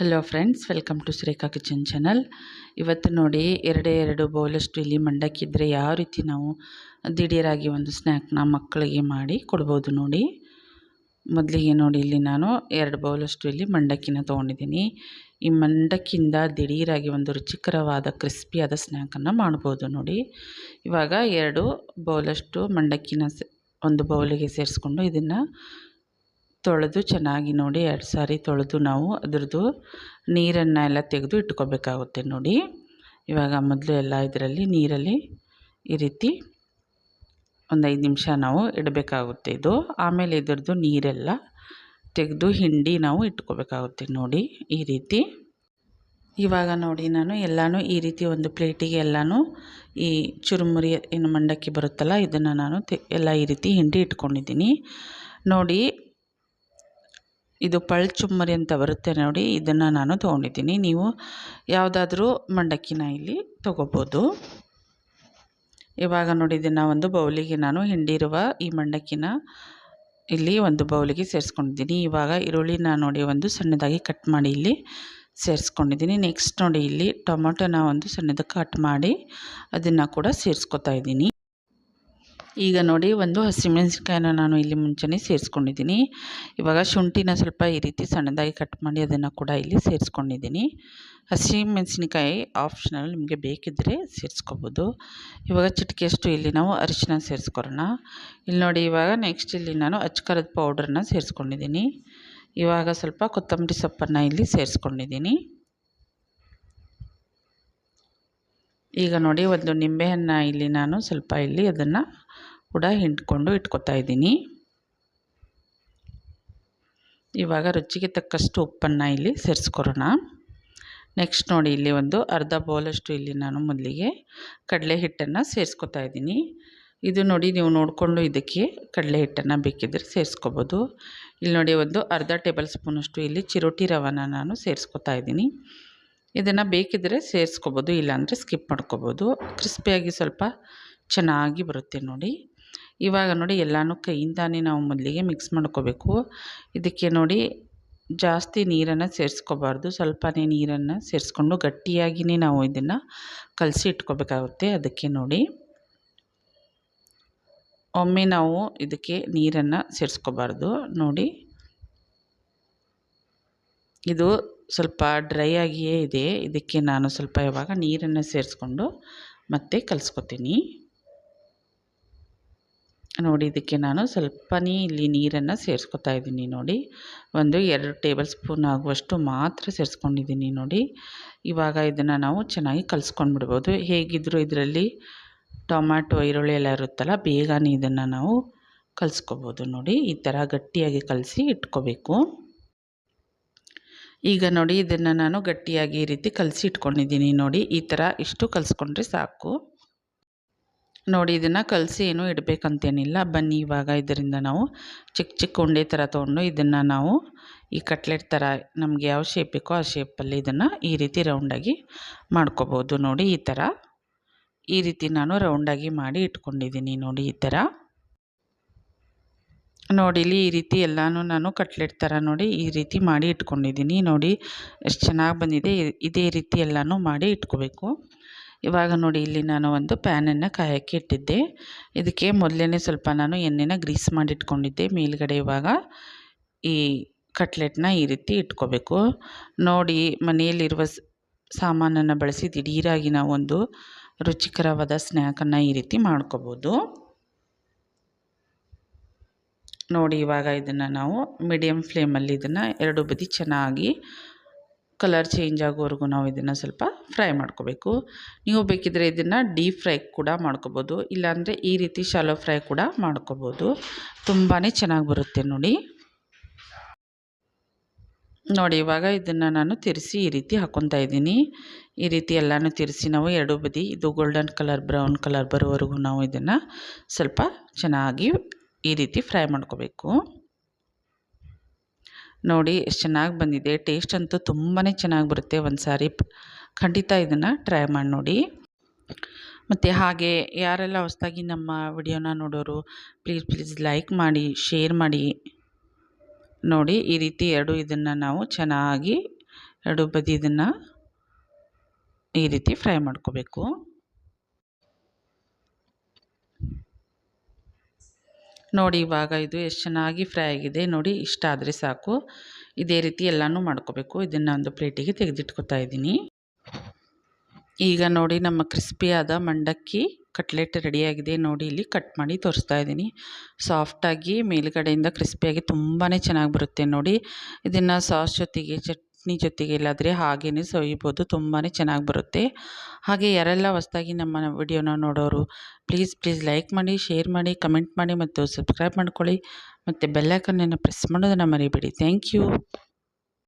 Hello friends welcome to Surekha kitchen channel ಇವತ್ತು ನೋಡಿ ಎರಡೇ ಎರಡು ಬೌಲಷ್ಟು ಇಲ್ಲಿ ಮಂಡಕ್ಕಿ ಇದ್ದರೆ ಯಾವ ರೀತಿ ನಾವು ದಿಢೀರಾಗಿ ಒಂದು ಸ್ನ್ಯಾಕ್ನ ಮಕ್ಕಳಿಗೆ ಮಾಡಿ ಕೊಡ್ಬೋದು ನೋಡಿ. ಮೊದಲಿಗೆ ನೋಡಿ ಇಲ್ಲಿ ನಾನು ಎರಡು ಬೌಲಷ್ಟು ಇಲ್ಲಿ ಮಂಡಕ್ಕಿನ ತೊಗೊಂಡಿದ್ದೀನಿ. ಈ ಮಂಡಕ್ಕಿಂದ ದಿಢೀರಾಗಿ ಒಂದು ರುಚಿಕರವಾದ ಕ್ರಿಸ್ಪಿಯಾದ ಸ್ನ್ಯಾಕನ್ನು ಮಾಡ್ಬೋದು ನೋಡಿ. ಇವಾಗ ಎರಡು ಬೌಲಷ್ಟು ಮಂಡಕ್ಕಿನ ಒಂದು ಬೌಲಿಗೆ ಸೇರಿಸ್ಕೊಂಡು ಇದನ್ನು ತೊಳೆದು ಚೆನ್ನಾಗಿ ನೋಡಿ ಎರಡು ಸಾರಿ ತೊಳೆದು ನಾವು ಅದರದ್ದು ನೀರನ್ನು ಎಲ್ಲ ತೆಗೆದು ಇಟ್ಕೋಬೇಕಾಗುತ್ತೆ ನೋಡಿ. ಇವಾಗ ಮೊದಲು ಎಲ್ಲ ಇದರಲ್ಲಿ ನೀರಲ್ಲಿ ಈ ರೀತಿ ಒಂದು ಐದು ನಿಮಿಷ ನಾವು ಇಡಬೇಕಾಗುತ್ತೆ ಇದು. ಆಮೇಲೆ ಇದರದ್ದು ನೀರೆಲ್ಲ ತೆಗೆದು ಹಿಂಡಿ ನಾವು ಇಟ್ಕೋಬೇಕಾಗುತ್ತೆ ನೋಡಿ ಈ ರೀತಿ. ಇವಾಗ ನೋಡಿ ನಾನು ಎಲ್ಲನೂ ಈ ರೀತಿ ಒಂದು ಪ್ಲೇಟಿಗೆ ಎಲ್ಲನೂ ಈ ಚುರುಮುರಿ ಏನು ಮಂಡಕ್ಕಿ ಬರುತ್ತಲ್ಲ ಇದನ್ನು ನಾನು ತೆ ಎಲ್ಲ ಈ ರೀತಿ ಹಿಂಡಿ ಇಟ್ಕೊಂಡಿದ್ದೀನಿ. ನೋಡಿ ಇದು ಪಳ್ಚುಮ್ಮರಿ ಅಂತ ಬರುತ್ತೆ ನೋಡಿ, ಇದನ್ನು ನಾನು ತೊಗೊಂಡಿದ್ದೀನಿ. ನೀವು ಯಾವುದಾದ್ರೂ ಮಂಡಕ್ಕಿನ ಇಲ್ಲಿ ತೊಗೋಬೋದು. ಇವಾಗ ನೋಡಿ, ಇದನ್ನು ಒಂದು ಬೌಲಿಗೆ ನಾನು ಹಿಂಡಿರುವ ಈ ಮಂಡಕ್ಕಿನ ಇಲ್ಲಿ ಒಂದು ಬೌಲಿಗೆ ಸೇರಿಸ್ಕೊಂಡಿದ್ದೀನಿ. ಇವಾಗ ಈರುಳ್ಳಿನ ನೋಡಿ, ಒಂದು ಸಣ್ಣದಾಗಿ ಕಟ್ ಮಾಡಿ ಇಲ್ಲಿ ಸೇರಿಸ್ಕೊಂಡಿದ್ದೀನಿ. ನೆಕ್ಸ್ಟ್ ನೋಡಿ, ಇಲ್ಲಿ ಟೊಮೊಟೊನ ಒಂದು ಸಣ್ಣದಾಗಿ ಕಟ್ ಮಾಡಿ ಅದನ್ನು ಕೂಡ ಸೇರಿಸ್ಕೊತಾ ಇದ್ದೀನಿ. ಈಗ ನೋಡಿ ಒಂದು ಹಸಿಮೆಣಸಿನ್ಕಾಯಿನ ನಾನು ಇಲ್ಲಿ ಮುಂಚೆನೇ ಸೇರಿಸ್ಕೊಂಡಿದ್ದೀನಿ. ಇವಾಗ ಶುಂಠಿನ ಸ್ವಲ್ಪ ಈ ರೀತಿ ಸಣ್ಣದಾಗಿ ಕಟ್ ಮಾಡಿ ಅದನ್ನು ಕೂಡ ಇಲ್ಲಿ ಸೇರಿಸ್ಕೊಂಡಿದ್ದೀನಿ. ಹಸಿಮೆಣಸಿನ್ಕಾಯಿ ಆಪ್ಷನಲ್ ನಿಮಗೆ ಬೇಕಿದ್ದರೆ ಸೇರಿಸ್ಕೋಬೋದು. ಇವಾಗ ಚಿಟಿಕೆಯಷ್ಟು ಇಲ್ಲಿ ನಾವು ಅರಿಶಿನ ಸೇರಿಸ್ಕೊರೋಣ ಇಲ್ಲಿ ನೋಡಿ ಇವಾಗ ನೆಕ್ಸ್ಟ್ ಇಲ್ಲಿ ನಾನು ಅಚ್ಕರದ ಪೌಡ್ರನ್ನ ಸೇರಿಸ್ಕೊಂಡಿದ್ದೀನಿ. ಇವಾಗ ಸ್ವಲ್ಪ ಕೊತ್ತಂಬರಿ ಸೊಪ್ಪನ್ನು ಇಲ್ಲಿ ಸೇರಿಸ್ಕೊಂಡಿದ್ದೀನಿ. ಈಗ ನೋಡಿ ಒಂದು ನಿಂಬೆಹಣ್ಣು ಇಲ್ಲಿ ನಾನು ಸ್ವಲ್ಪ ಇಲ್ಲಿ ಅದನ್ನು ಕೂಡ ಹಿಂಡ್ಕೊಂಡು ಇಟ್ಕೊತಾ ಇದ್ದೀನಿ. ಇವಾಗ ರುಚಿಗೆ ತಕ್ಕಷ್ಟು ಉಪ್ಪನ್ನು ಇಲ್ಲಿ ಸೇರಿಸ್ಕೊರೋಣ ನೆಕ್ಸ್ಟ್ ನೋಡಿ ಇಲ್ಲಿ ಒಂದು ಅರ್ಧ ಬೌಲಷ್ಟು ಇಲ್ಲಿ ನಾನು ಮೊದಲಿಗೆ ಕಡಲೆ ಹಿಟ್ಟನ್ನು ಸೇರಿಸ್ಕೊತಾ ಇದ್ದೀನಿ. ಇದು ನೋಡಿ ನೀವು ನೋಡಿಕೊಂಡು ಇದಕ್ಕೆ ಕಡಲೆ ಹಿಟ್ಟನ್ನು ಬೇಕಿದ್ದರೆ ಸೇರಿಸ್ಕೋಬೋದು. ಇಲ್ಲಿ ನೋಡಿ ಒಂದು ಅರ್ಧ ಟೇಬಲ್ ಸ್ಪೂನಷ್ಟು ಇಲ್ಲಿ ಚಿರೋಟಿ ರವಾನ ನಾನು ಸೇರಿಸ್ಕೊತಾ ಇದ್ದೀನಿ. ಇದನ್ನು ಬೇಕಿದ್ದರೆ ಸೇರಿಸ್ಕೋಬೋದು, ಇಲ್ಲಾಂದರೆ ಸ್ಕಿಪ್ ಮಾಡ್ಕೋಬೋದು. ಕ್ರಿಸ್ಪಿಯಾಗಿ ಸ್ವಲ್ಪ ಚೆನ್ನಾಗಿ ಬರುತ್ತೆ ನೋಡಿ. ಇವಾಗ ನೋಡಿ ಎಲ್ಲನೂ ಕೈಯಿಂದಾನೇ ನಾವು ಮೊದಲಿಗೆ ಮಿಕ್ಸ್ ಮಾಡ್ಕೋಬೇಕು. ಇದಕ್ಕೆ ನೋಡಿ ಜಾಸ್ತಿ ನೀರನ್ನು ಸೇರಿಸ್ಕೋಬಾರ್ದು. ಸ್ವಲ್ಪನೇ ನೀರನ್ನು ಸೇರಿಸ್ಕೊಂಡು ಗಟ್ಟಿಯಾಗಿಯೇ ನಾವು ಇದನ್ನು ಕಲಸಿ ಇಟ್ಕೋಬೇಕಾಗುತ್ತೆ ಅದಕ್ಕೆ ನೋಡಿ. ಒಮ್ಮೆ ನಾವು ಇದಕ್ಕೆ ನೀರನ್ನು ಸೇರಿಸ್ಕೋಬಾರ್ದು ನೋಡಿ. ಇದು ಸ್ವಲ್ಪ ಡ್ರೈ ಆಗಿಯೇ ಇದೆ. ಇದಕ್ಕೆ ನಾನು ಸ್ವಲ್ಪ ಇವಾಗ ನೀರನ್ನು ಸೇರಿಸ್ಕೊಂಡು ಮತ್ತೆ ಕಲಿಸ್ಕೊತೀನಿ. ನೋಡಿ, ಇದಕ್ಕೆ ನಾನು ಸ್ವಲ್ಪನೇ ಇಲ್ಲಿ ನೀರನ್ನು ಸೇರಿಸ್ಕೊತಾ ಇದ್ದೀನಿ ನೋಡಿ. ಒಂದು ಎರಡು ಟೇಬಲ್ ಸ್ಪೂನ್ ಆಗುವಷ್ಟು ಮಾತ್ರ ಸೇರಿಸ್ಕೊಂಡಿದ್ದೀನಿ ನೋಡಿ. ಇವಾಗ ಇದನ್ನು ನಾವು ಚೆನ್ನಾಗಿ ಕಲಿಸ್ಕೊಂಡ್ಬಿಡ್ಬೋದು. ಹೇಗಿದ್ದರೂ ಇದರಲ್ಲಿ ಟೊಮ್ಯಾಟೊ, ಈರುಳ್ಳಿ ಎಲ್ಲ ಇರುತ್ತಲ್ಲ, ಬೇಗನೆ ಇದನ್ನು ನಾವು ಕಲಿಸ್ಕೋಬೋದು ನೋಡಿ. ಈ ಥರ ಗಟ್ಟಿಯಾಗಿ ಕಲಸಿ ಇಟ್ಕೋಬೇಕು. ಈಗ ನೋಡಿ ಇದನ್ನು ನಾನು ಗಟ್ಟಿಯಾಗಿ ಈ ರೀತಿ ಕಲಸಿ ಇಟ್ಕೊಂಡಿದ್ದೀನಿ. ನೋಡಿ, ಈ ಥರ ಇಷ್ಟು ಕಲಸ್ಕೊಂಡ್ರೆ ಸಾಕು. ನೋಡಿ, ಇದನ್ನು ಕಲಸಿ ಏನು ಇಡಬೇಕಂತೇನಿಲ್ಲ. ಬನ್ನಿ, ಇವಾಗ ಇದರಿಂದ ನಾವು ಚಿಕ್ಕ ಚಿಕ್ಕ ಉಂಡೆ ಥರ ತೊಗೊಂಡು ಇದನ್ನು ನಾವು ಈ ಕಟ್ಲೆಟ್ ಥರ ನಮಗೆ ಯಾವ ಶೇಪ್ ಬೇಕೋ ಆ ಶೇಪಲ್ಲಿ ಇದನ್ನು ಈ ರೀತಿ ರೌಂಡಾಗಿ ಮಾಡ್ಕೋಬೋದು. ನೋಡಿ, ಈ ಥರ ಈ ರೀತಿ ನಾನು ರೌಂಡಾಗಿ ಮಾಡಿ ಇಟ್ಕೊಂಡಿದ್ದೀನಿ. ನೋಡಿ, ಈ ಥರ ನೋಡಿ ಇಲ್ಲಿ ಈ ರೀತಿ ಎಲ್ಲನೂ ನಾನು ಕಟ್ಲೆಟ್ ಥರ ನೋಡಿ ಈ ರೀತಿ ಮಾಡಿ ಇಟ್ಕೊಂಡಿದ್ದೀನಿ. ನೋಡಿ ಎಷ್ಟು ಚೆನ್ನಾಗಿ ಬಂದಿದೆ. ಇದೇ ರೀತಿ ಎಲ್ಲನೂ ಮಾಡಿ ಇಟ್ಕೋಬೇಕು. ಇವಾಗ ನೋಡಿ ಇಲ್ಲಿ ನಾನು ಒಂದು ಪ್ಯಾನನ್ನು ಕಾಯೋಕ್ಕೆ ಇಟ್ಟಿದ್ದೆ. ಇದಕ್ಕೆ ಮೊದಲೇ ಸ್ವಲ್ಪ ನಾನು ಎಣ್ಣೆನ ಗ್ರೀಸ್ ಮಾಡಿ ಇಟ್ಕೊಂಡಿದ್ದೆ. ಮೇಲ್ಗಡೆ ಇವಾಗ ಈ ಕಟ್ಲೆಟ್ನ ಈ ರೀತಿ ಇಟ್ಕೋಬೇಕು. ನೋಡಿ ಮನೆಯಲ್ಲಿರುವ ಸಾಮಾನನ್ನು ಬಳಸಿ ದಿಢೀರಾಗಿ ನಾವೊಂದು ರುಚಿಕರವಾದ ಸ್ನ್ಯಾಕನ್ನು ಈ ರೀತಿ ಮಾಡ್ಕೋಬೋದು. ನೋಡಿ ಇವಾಗ ಇದನ್ನು ನಾವು ಮೀಡಿಯಮ್ ಫ್ಲೇಮಲ್ಲಿ ಇದನ್ನು ಎರಡು ಬದಿ ಚೆನ್ನಾಗಿ ಕಲರ್ ಚೇಂಜ್ ಆಗೋವರೆಗೂ ನಾವು ಇದನ್ನು ಸ್ವಲ್ಪ ಫ್ರೈ ಮಾಡ್ಕೋಬೇಕು. ನೀವು ಬೇಕಿದ್ದರೆ ಇದನ್ನು ಡೀಪ್ ಫ್ರೈ ಕೂಡ ಮಾಡ್ಕೋಬೋದು, ಇಲ್ಲಾಂದರೆ ಈ ರೀತಿ ಶಾಲೋ ಫ್ರೈ ಕೂಡ ಮಾಡ್ಕೋಬೋದು. ತುಂಬಾ ಚೆನ್ನಾಗಿ ಬರುತ್ತೆ ನೋಡಿ. ನೋಡಿ ಇವಾಗ ಇದನ್ನು ನಾನು ತಿರ್ಸಿ ಈ ರೀತಿ ಹಾಕ್ಕೊತಾ ಇದ್ದೀನಿ. ಈ ರೀತಿ ಎಲ್ಲನೂ ತಿರ್ಸಿ ನಾವು ಎರಡು ಬದಿ, ಇದು ಗೋಲ್ಡನ್ ಕಲರ್ ಬ್ರೌನ್ ಕಲರ್ ಬರೋವರೆಗೂ ನಾವು ಇದನ್ನು ಸ್ವಲ್ಪ ಚೆನ್ನಾಗಿ ಈ ರೀತಿ ಫ್ರೈ ಮಾಡ್ಕೋಬೇಕು. ನೋಡಿ, ಎಷ್ಟು ಚೆನ್ನಾಗಿ ಬಂದಿದೆ. ಟೇಸ್ಟ್ ಅಂತೂ ತುಂಬಾ ಚೆನ್ನಾಗಿ ಬರುತ್ತೆ ಒಂದು ಸಾರಿ ಖಂಡಿತ ಇದನ್ನು ಟ್ರೈ ಮಾಡಿ ನೋಡಿ. ಮತ್ತು ಹಾಗೆ ಯಾರೆಲ್ಲ ಹೊಸದಾಗಿ ನಮ್ಮ ವಿಡಿಯೋನ ನೋಡೋರು, ಪ್ಲೀಸ್ ಪ್ಲೀಸ್ ಲೈಕ್ ಮಾಡಿ, ಶೇರ್ ಮಾಡಿ. ನೋಡಿ, ಈ ರೀತಿ ಎರಡು ಇದನ್ನು ನಾವು ಚೆನ್ನಾಗಿ ಎರಡು ಬದಿ ಇದನ್ನು ಈ ರೀತಿ ಫ್ರೈ ಮಾಡ್ಕೋಬೇಕು. ನೋಡಿ ಇವಾಗ ಇದು ಎಷ್ಟು ಚೆನ್ನಾಗಿ ಫ್ರೈ ಆಗಿದೆ, ನೋಡಿ ಇಷ್ಟ ಆದರೆ ಸಾಕು. ಇದೇ ರೀತಿ ಎಲ್ಲನೂ ಮಾಡ್ಕೋಬೇಕು. ಇದನ್ನು ಒಂದು ಪ್ಲೇಟಿಗೆ ತೆಗೆದಿಟ್ಕೊತಾ ಇದ್ದೀನಿ. ಈಗ ನೋಡಿ ನಮ್ಮ ಕ್ರಿಸ್ಪಿಯಾದ ಮಂಡಕ್ಕಿ ಕಟ್ಲೆಟ್ ರೆಡಿಯಾಗಿದೆ ನೋಡಿ ಇಲ್ಲಿ ಕಟ್ ಮಾಡಿ ತೋರಿಸ್ತಾ ಇದ್ದೀನಿ. ಸಾಫ್ಟಾಗಿ ಮೇಲುಗಡೆಯಿಂದ ಕ್ರಿಸ್ಪಿಯಾಗಿ ತುಂಬಾ ಚೆನ್ನಾಗಿ ಬರುತ್ತೆ ನೋಡಿ. ಇದನ್ನು ಸಾಸ್ ಜೊತೆಗೆ ಚಟ್ನಿ ಜೊತೆಗೆ ಇಲ್ಲಾದರೆ ಹಾಗೇ ಸವಿಬೋದು ತುಂಬಾ ಚೆನ್ನಾಗಿ ಬರುತ್ತೆ. ಹಾಗೆ ಯಾರೆಲ್ಲ ಹೊಸ್ದಾಗಿ ನಮ್ಮ ವಿಡಿಯೋನ ನೋಡೋರು ಪ್ಲೀಸ್ ಪ್ಲೀಸ್ ಲೈಕ್ ಮಾಡಿ ಶೇರ್ ಮಾಡಿ ಕಮೆಂಟ್ ಮಾಡಿ ಮತ್ತು ಸಬ್ಸ್ಕ್ರೈಬ್ ಮಾಡ್ಕೊಳ್ಳಿ. ಮತ್ತು ಬೆಲ್ಲೈಕನ್ನನ್ನು ಪ್ರೆಸ್ ಮಾಡೋದನ್ನು ಮರಿಬೇಡಿ. Thank you